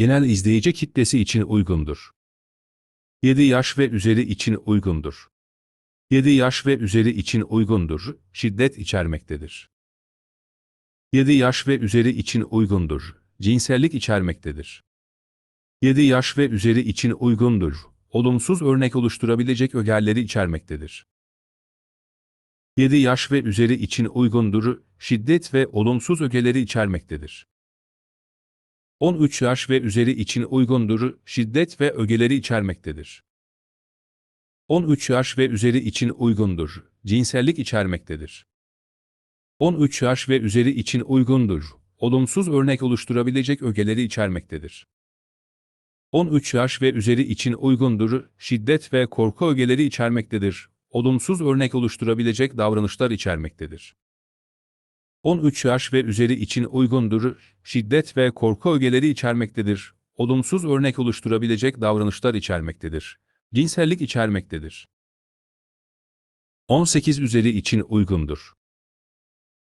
Genel izleyici kitlesi için uygundur. 7 yaş ve üzeri için uygundur. 7 yaş ve üzeri için uygundur, şiddet içermektedir. 7 yaş ve üzeri için uygundur, cinsellik içermektedir. 7 yaş ve üzeri için uygundur, olumsuz örnek oluşturabilecek ögelleri içermektedir. 7 yaş ve üzeri için uygundur, şiddet ve olumsuz ögeleri içermektedir. 13 yaş ve üzeri için uygundur, şiddet ve ögeleri içermektedir. 13 yaş ve üzeri için uygundur, cinsellik içermektedir. 13 yaş ve üzeri için uygundur, olumsuz örnek oluşturabilecek ögeleri içermektedir. 13 yaş ve üzeri için uygundur, şiddet ve korku ögeleri içermektedir, olumsuz örnek oluşturabilecek davranışlar içermektedir. 13 yaş ve üzeri için uygundur, şiddet ve korku ögeleri içermektedir, olumsuz örnek oluşturabilecek davranışlar içermektedir, cinsellik içermektedir. 18 üzeri için uygundur.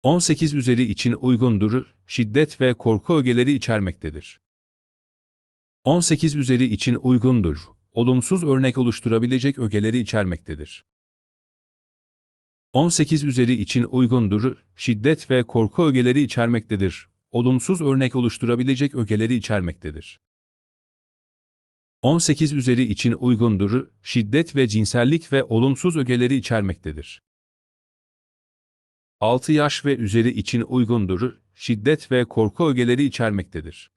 18 üzeri için uygundur, şiddet ve korku ögeleri içermektedir. 18 üzeri için uygundur, olumsuz örnek oluşturabilecek ögeleri içermektedir. 18 üzeri için uygundur, şiddet ve korku ögeleri içermektedir, olumsuz örnek oluşturabilecek ögeleri içermektedir. 18 üzeri için uygundur, şiddet ve cinsellik ve olumsuz ögeleri içermektedir. 6 yaş ve üzeri için uygundur, şiddet ve korku ögeleri içermektedir.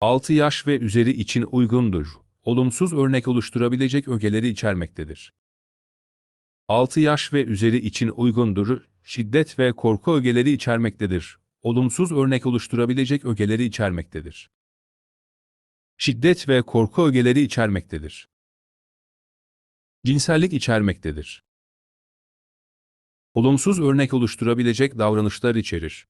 6 yaş ve üzeri için uygundur, olumsuz örnek oluşturabilecek ögeleri içermektedir. 6 yaş ve üzeri için uygundur, şiddet ve korku ögeleri içermektedir, olumsuz örnek oluşturabilecek ögeleri içermektedir. Şiddet ve korku ögeleri içermektedir. Cinsellik içermektedir. Olumsuz örnek oluşturabilecek davranışlar içerir.